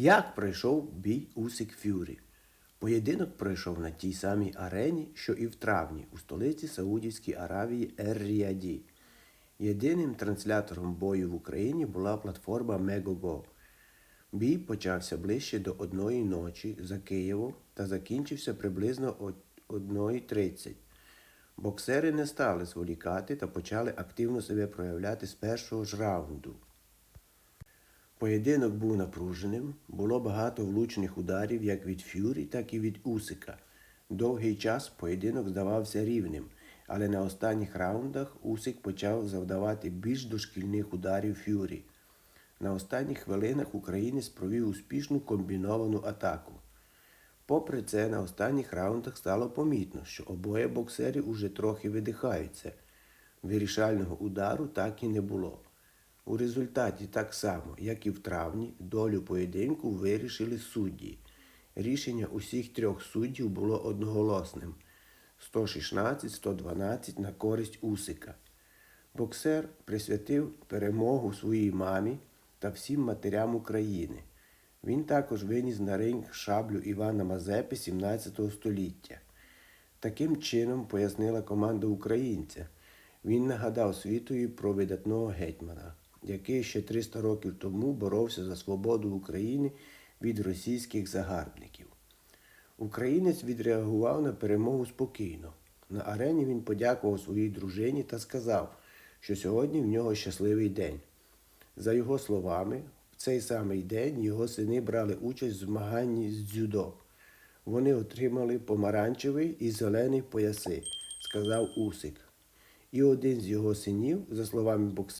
Як пройшов бій Усик Фюрі? Поєдинок пройшов на тій самій арені, що і в травні у столиці Саудівської Аравії Ер-Ріаді. Єдиним транслятором бою в Україні була платформа Megogo. Бій почався ближче до одної ночі за Києвом та закінчився приблизно о 1.30. Боксери не стали зволікати та почали активно себе проявляти з першого ж раунду. Поєдинок був напруженим, було багато влучних ударів як від Фюрі, так і від Усика. Довгий час поєдинок здавався рівним, але на останніх раундах Усик почав завдавати більш дошкільних ударів Фюрі. На останніх хвилинах українець провів успішну комбіновану атаку. Попри це, на останніх раундах стало помітно, що обоє боксерів уже трохи видихаються. Вирішального удару так і не було. У результаті, так само, як і в травні, долю поєдинку вирішили судді. Рішення усіх трьох суддів було одноголосним 116-112 на користь Усика. Боксер присвятив перемогу своїй мамі та всім матерям України. Він також виніс на ринг шаблю Івана Мазепи 17 століття. Таким чином пояснила команда українця. Він нагадав світові про видатного гетьмана, який ще 300 років тому боровся за свободу України від російських загарбників. Українець відреагував на перемогу спокійно. На арені він подякував своїй дружині та сказав, що сьогодні в нього щасливий день. За його словами, в цей самий день його сини брали участь в змаганні з дзюдо. Вони отримали помаранчевий і зелений пояси, сказав Усик. І один з його синів, за словами боксера,